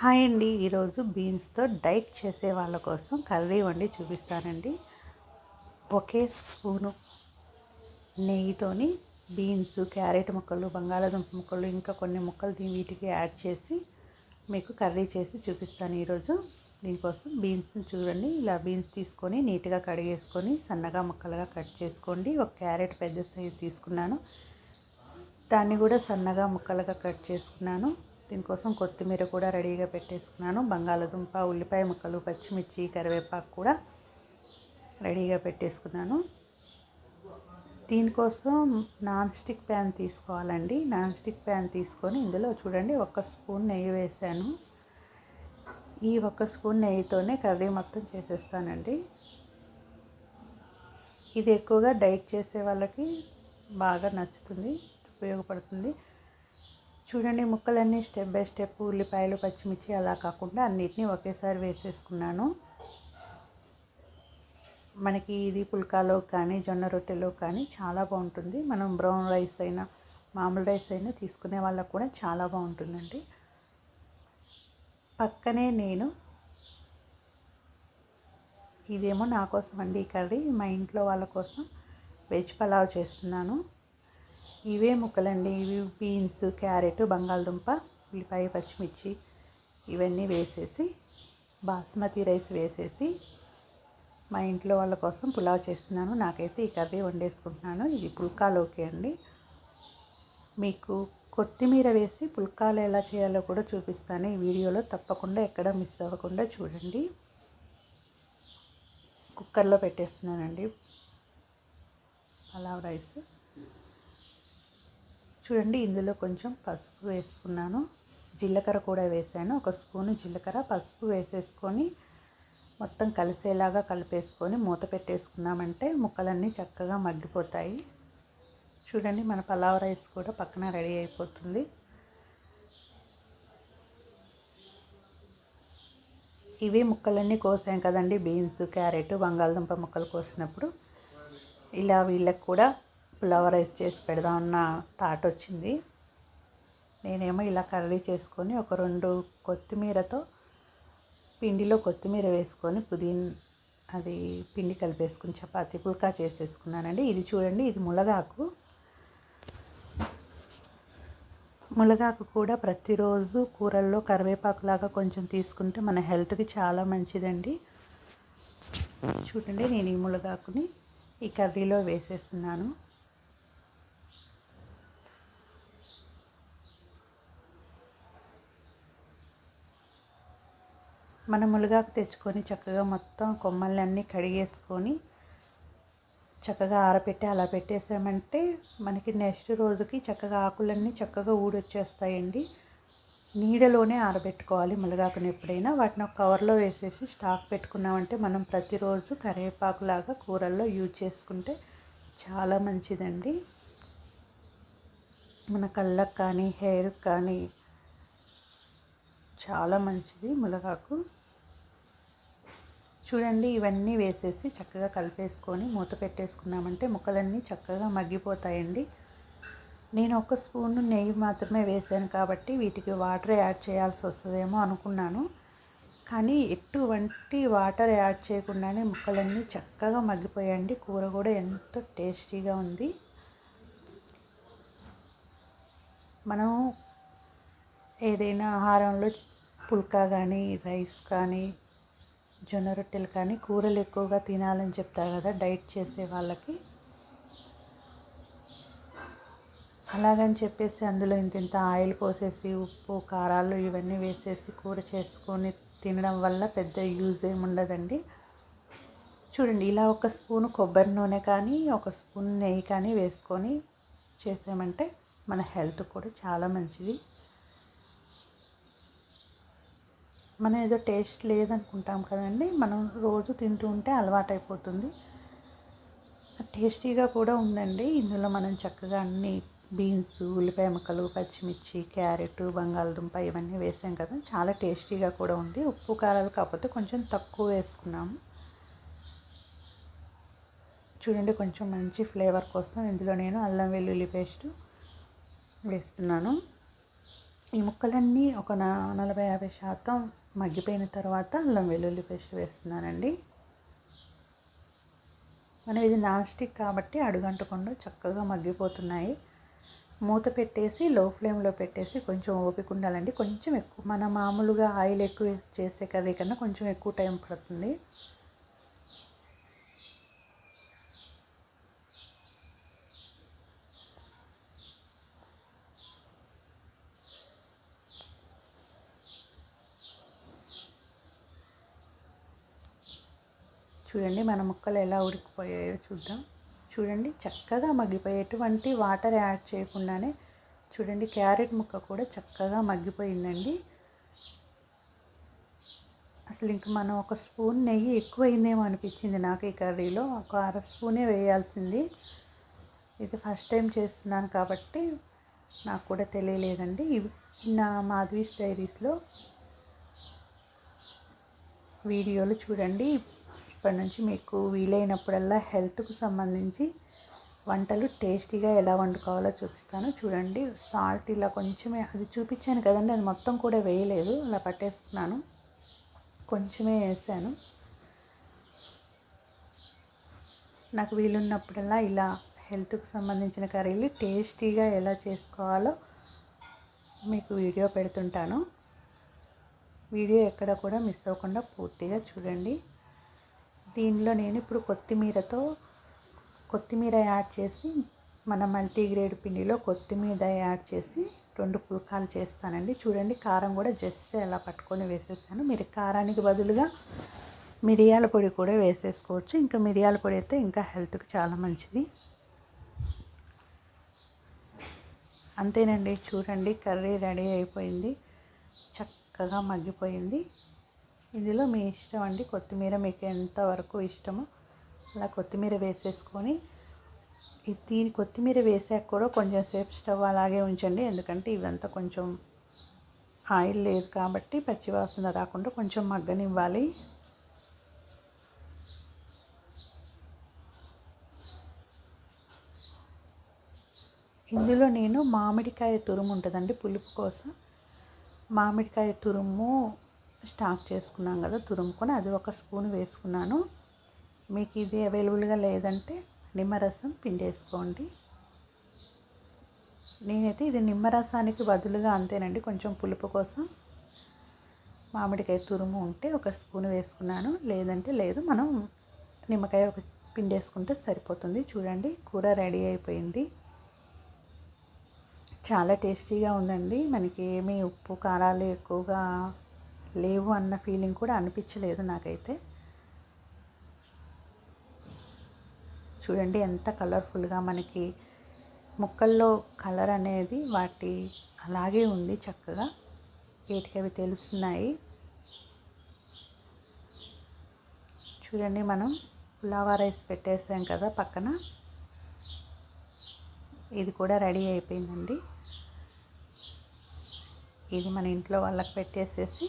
Hi అండి. ఈరోజు బీన్స్తో diet చేసే వాళ్ళ కోసం కర్రీ వండి చూపిస్తానండి. ఒకే స్పూను నెయ్యితోని బీన్స్ క్యారెట్ ముక్కలు బంగాళాదుంప ముక్కలు ఇంకా కొన్ని ముక్కలు వీటికి యాడ్ చేసి మీకు కర్రీ చేసి చూపిస్తాను ఈరోజు. దీనికోసం బీన్స్ని చూడండి. ఇలా బీన్స్ తీసుకొని నీట్గా కడిగేసుకొని సన్నగా ముక్కలుగా కట్ చేసుకోండి. ఒక క్యారెట్ పెద్ద సైజు తీసుకున్నాను. దాన్ని కూడా సన్నగా ముక్కలుగా కట్ చేసుకున్నాను. దీనికోసం కొత్తిమీర కూడా రెడీగా పెట్టేసుకున్నాను. బంగాళదుంప ఉల్లిపాయ ముక్కలు పచ్చిమిర్చి కరివేపాకు కూడా రెడీగా పెట్టేసుకున్నాను. దీనికోసం నాన్ స్టిక్ ప్యాన్ తీసుకోవాలండి. నాన్ స్టిక్ ప్యాన్ తీసుకొని ఇందులో చూడండి ఒక స్పూన్ నెయ్యి వేసాను. ఈ ఒక స్పూన్ నెయ్యితోనే కర్రీ మొత్తం చేసేస్తానండి. ఇది ఎక్కువగా డైట్ చేసే వాళ్ళకి బాగా నచ్చుతుంది ఉపయోగపడుతుంది. చూడండి ముక్కలన్నీ స్టెప్ బై స్టెప్ ఉల్లిపాయలు పచ్చిమిర్చి అలా కాకుండా అన్నిటినీ ఒకేసారి వేసేసుకున్నాను. మనకి ఇది పుల్కాలో కానీ జొన్న రొట్టెలో కానీ చాలా బాగుంటుంది. మనం బ్రౌన్ రైస్ అయినా మామూలు రైస్ అయినా తీసుకునే వాళ్ళకు కూడా చాలా బాగుంటుందండి. పక్కనే నేను ఇదేమో నా కోసం అండి ఈ కర్రీ. మా ఇంట్లో వాళ్ళ కోసం వెజ్ పలావ్ చేస్తున్నాను. ఇవే ముక్కలండి. ఇవి బీన్స్ క్యారెట్ బంగాళదుంప ఉల్లిపాయ పచ్చిమిర్చి ఇవన్నీ వేసేసి బాస్మతి రైస్ వేసేసి మా ఇంట్లో వాళ్ళ కోసం పులావ్ చేస్తున్నాను. నాకైతే ఈ కర్రీ వండేసుకుంటున్నాను. ఇది పుల్కాలోకి అండి. మీకు కొత్తిమీర వేసి పుల్కాలు ఎలా చేయాలో కూడా చూపిస్తాను. ఈ వీడియోలో తప్పకుండా ఎక్కడ మిస్ అవ్వకుండా చూడండి. కుక్కర్లో పెట్టేస్తున్నానండి. పలావ్ రైస్. చూడండి ఇందులో కొంచెం పసుపు వేసుకున్నాను. జీలకర్ర కూడా వేసాను. ఒక స్పూను జీలకర్ర పసుపు వేసేసుకొని మొత్తం కలిసేలాగా కలిపేసుకొని మూత పెట్టేసుకున్నామంటే ముక్కలన్నీ చక్కగా మగ్గిపోతాయి. చూడండి మన పలావ్ రైస్ కూడా పక్కన రెడీ అయిపోతుంది. ఇవి ముక్కలన్నీ కోసాం కదండి బీన్స్ క్యారెట్ బంగాళదుంప ముక్కలు కోసినప్పుడు. ఇలా వీళ్ళకి కూడా పులావ్ రైస్ చేసి పెడదామన్న థాట్ వచ్చింది. నేనేమో ఇలా కర్రీ చేసుకొని ఒక రెండు కొత్తిమీరతో పిండిలో కొత్తిమీర వేసుకొని పుదీన్ అది పిండి కలిపేసుకుని చపాతి పుల్కా చేసేసుకున్నానండి. ఇది చూడండి ఇది ములగాకు. ములగాకు కూడా ప్రతిరోజు కూరల్లో కరివేపాకులాగా కొంచెం తీసుకుంటే మన హెల్త్కి చాలా మంచిదండి. చూడండి నేను ఈ ములగాకుని ఈ కర్రీలో వేసేస్తున్నాను. మనం ములగాకు తెచ్చుకొని చక్కగా మొత్తం కొమ్మలన్నీ కడిగేసుకొని చక్కగా ఆరబెట్టి అలా పెట్టేసామంటే మనకి నెక్స్ట్ రోజుకి చక్కగా ఆకులన్నీ చక్కగా ఊడొచ్చేస్తాయండి. నీడలోనే ఆరబెట్టుకోవాలి ములగాకుని ఎప్పుడైనా. వాటిని ఒక కవర్లో వేసేసి స్టాక్ పెట్టుకున్నామంటే మనం ప్రతిరోజు కరివేపాకులాగా కూరల్లో యూజ్ చేసుకుంటే చాలా మంచిదండి. మన కళ్ళకు కానీ హెయిర్కి కానీ చాలా మంచిది ములగాకు. చూడండి ఇవన్నీ వేసేసి చక్కగా కలిపేసుకొని మూత పెట్టేసుకున్నామంటే ముక్కలన్నీ చక్కగా మగ్గిపోతాయండి. నేను ఒక స్పూన్ నెయ్యి మాత్రమే వేసాను కాబట్టి వీటికి వాటర్ యాడ్ చేయాల్సి వస్తుందేమో అనుకున్నాను. కానీ ఎటువంటి వాటర్ యాడ్ చేయకుండానే ముక్కలన్నీ చక్కగా మగ్గిపోయాయండి. కూర కూడా ఎంతో టేస్టీగా ఉంది. మనం ఏదైనా ఆహారంలో పుల్కా కానీ రైస్ కానీ జొన్న రొట్టెలు కానీ కూరలు ఎక్కువగా తినాలని చెప్తారు కదా డైట్ చేసే వాళ్ళకి. అలాగని చెప్పేసి అందులో ఇంత ఇంత ఆయిల్ పోసేసి ఉప్పు కారాలు ఇవన్నీ వేసేసి కూర చేసుకొని తినడం వల్ల పెద్ద యూజ్ ఏముండదండి చూడండి ఇలా ఒక స్పూన్ కొబ్బరి నూనె కానీ ఒక స్పూన్ నెయ్యి కానీ వేసుకొని చేసామంటే మన హెల్త్ కూడా చాలా మంచిది. మనం ఏదో టేస్ట్ లేదనుకుంటాం కదండి. మనం రోజు తింటూ ఉంటే అలవాటైపోతుంది. టేస్టీగా కూడా ఉందండి. ఇందులో మనం చక్కగా అన్ని బీన్స్ ఉల్లిపాయ ముక్కలు పచ్చిమిర్చి క్యారెట్ బంగాళదుంప ఇవన్నీ వేసాం కదా. చాలా టేస్టీగా కూడా ఉంది. ఉప్పు కారాలు కాకపోతే కొంచెం తక్కువ వేసుకున్నాము. చూడండి కొంచెం మంచి ఫ్లేవర్ కోసం ఇందులో నేను అల్లం వెల్లుల్లి పేస్ట్ వేస్తున్నాను. ఈ ముక్కలన్నీ ఒక నలభై యాభై శాతం మగ్గిపోయిన తర్వాత అల్లం వెల్లుల్లి పేస్ట్ వేస్తున్నానండి. మనం ఇది నాన్ స్టిక్ కాబట్టి అడుగంటకుండా చక్కగా మగ్గిపోతున్నాయి. మూత పెట్టేసి లో ఫ్లేమ్లో పెట్టేసి కొంచెం ఓపిక ఉండాలండి. కొంచెం ఎక్కువ మన మామూలుగా ఆయిల్ ఎక్కువ చేసే కర్రీ కన్నా కొంచెం ఎక్కువ టైం పడుతుంది. చూడండి మన ముక్కలు ఎలా ఉడికిపోయాయో చూద్దాం. చూడండి చక్కగా మగ్గిపోయేటువంటి వాటర్ యాడ్ చేయకుండానే చూడండి క్యారెట్ ముక్క కూడా చక్కగా మగ్గిపోయిందండి. అసలు ఇంక మనం ఒక స్పూన్ నెయ్యి ఎక్కువైందేమో అనిపించింది నాకు ఈ కర్రీలో. ఒక అర స్పూనే వేయాల్సింది. ఇది ఫస్ట్ టైం చేస్తున్నాను కాబట్టి నాకు కూడా తెలియలేదండి. నా మాధవీస్ డైరీస్లో వీడియోలు చూడండి. ఇప్పటి నుంచి మీకు వీలైనప్పుడల్లా హెల్త్కు సంబంధించి వంటలు టేస్టీగా ఎలా వండుకోవాలో చూపిస్తాను. చూడండి సాల్ట్ ఇలా కొంచెమే అది చూపించాను కదండి అది మొత్తం కూడా వేయలేదు అలా పట్టేసుకున్నాను. కొంచెమే వేసాను. నాకు వీలున్నప్పుడల్లా ఇలా హెల్త్కు సంబంధించిన కర్రీలు టేస్టీగా ఎలా చేసుకోవాలో మీకు వీడియో పెడుతుంటాను. వీడియో ఎక్కడ కూడా మిస్ అవ్వకుండా పూర్తిగా చూడండి. దీనిలో నేను ఇప్పుడు కొత్తిమీరతో కొత్తిమీర యాడ్ చేసి మన మల్టీగ్రేడ్ పిండిలో కొత్తిమీర యాడ్ చేసి రెండు పుల్కాలు చేస్తానండి. చూడండి కారం కూడా జస్ట్ ఎలా పట్టుకొని వేసేసాను. మీరు కారానికి బదులుగా మిరియాల పొడి కూడా వేసేసుకోవచ్చు. ఇంకా మిరియాల పొడి అయితే ఇంకా హెల్త్కి చాలా మంచిది. అంతేనండి చూడండి కర్రీ రెడీ అయిపోయింది. చక్కగా మగ్గిపోయింది. ఇందులో మీ ఇష్టం అండి. కొత్తిమీర మీకు ఎంతవరకు ఇష్టమో అలా కొత్తిమీర వేసేసుకొని దీని కొత్తిమీర వేసాక కూడా కొంచెం సేపు స్టవ్ అలాగే ఉంచండి. ఎందుకంటే ఇవంతా కొంచెం ఆయిల్ లేదు కాబట్టి పచ్చివాసన రాకుండా కొంచెం మగ్గనివ్వాలి. ఇందులో నేను మామిడికాయ తురుము ఉంటుందండి పులుపు కోసం. మామిడికాయ తురుము స్టాక్ చేసుకున్నాం కదా తురుముకొని అది ఒక స్పూన్ వేసుకున్నాను. మీకు ఇది అవైలబుల్గా లేదంటే నిమ్మరసం పిండేసుకోండి. నేనైతే ఇది నిమ్మరసానికి బదులుగా అంతేనండి కొంచెం పులుపు కోసం మామిడికాయ తురుము ఉంటే ఒక స్పూన్ వేసుకున్నాను. లేదంటే లేదు మనం నిమ్మకాయ ఒక పిండేసుకుంటే సరిపోతుంది. చూడండి కూర రెడీ అయిపోయింది. చాలా టేస్టీగా ఉందండి. మనకి ఏమీ ఉప్పు కారాలు ఎక్కువగా లేవు అన్న ఫీలింగ్ కూడా అనిపించలేదు నాకైతే. చూడండి ఎంత కలర్ఫుల్గా మనకి ముక్కల్లో కలర్ అనేది వాటి అలాగే ఉంది చక్కగా. వీటికి అవి తెలుస్తున్నాయి. చూడండి మనం పులావా రైస్ పెట్టేసాం కదా పక్కన. ఇది కూడా రెడీ అయిపోయిందండి. ఇది మన ఇంట్లో వాళ్ళకి పెట్టేసేసి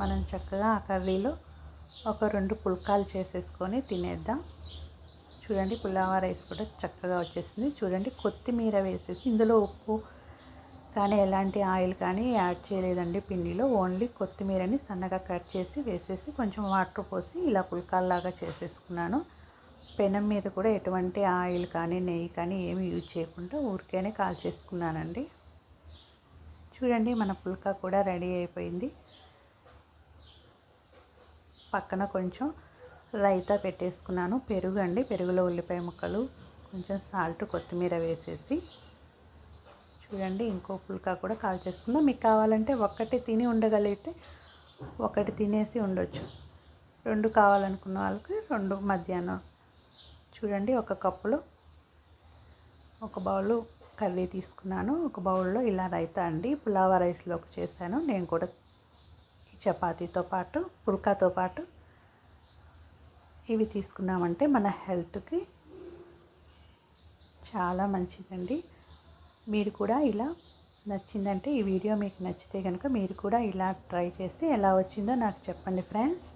మనం చక్కగా ఆ కర్రీలో ఒక రెండు పుల్కాలు చేసేసుకొని తినేద్దాం. చూడండి పులావా రైస్ కూడా చక్కగా వచ్చేసింది. చూడండి కొత్తిమీర వేసేసి ఇందులో ఉప్పు కానీ ఎలాంటి ఆయిల్ కానీ యాడ్ చేయలేదండి పిండిలో. ఓన్లీ కొత్తిమీరని సన్నగా కట్ చేసి వేసేసి కొంచెం వాటర్ పోసి ఇలా పుల్కాల్లాగా చేసేసుకున్నాను. పెనం మీద కూడా ఎటువంటి ఆయిల్ కానీ నెయ్యి కానీ ఏమి యూజ్ చేయకుండా ఊరికేనే కాల్ చేసుకున్నానండి చూడండి మన పుల్కా కూడా రెడీ అయిపోయింది. పక్కన కొంచెం రైతా పెట్టేసుకున్నాను. పెరుగు అండి పెరుగులో ఉల్లిపాయ ముక్కలు కొంచెం సాల్ట్ కొత్తిమీర వేసేసి చూడండి ఇంకో పుల్కా కూడా కాల్ చేసుకుందాం మీకు కావాలంటే ఒక్కటి తిని ఉండగలిగితే ఒకటి తినేసి ఉండొచ్చు. రెండు కావాలనుకున్న వాళ్ళకి రెండు మధ్యాహ్నం. చూడండి ఒక కప్పులో ఒక బౌల్ కర్రీ తీసుకున్నాను. ఒక బౌల్లో ఇలా రైతా అండి. పులావా రైస్లోకి చేశాను. నేను కూడా చపాతీతో పాటు పుల్కాతో పాటు ఇవి తీసుకున్నామంటే మన హెల్త్కి చాలా మంచిదండి. మీరు కూడా ఇలా నచ్చిందంటే ఈ వీడియో మీకు నచ్చితే కనుక మీరు కూడా ఇలా ట్రై చేస్తే ఎలా వచ్చిందో నాకు చెప్పండి ఫ్రెండ్స్.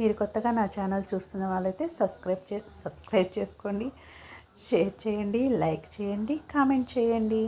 మీరు కొత్తగా నా ఛానల్ చూస్తున్న వాళ్ళైతే సబ్స్క్రైబ్ చే సబ్స్క్రైబ్ చేసుకోండి. షేర్ చేయండి లైక్ చేయండి కామెంట్ చేయండి.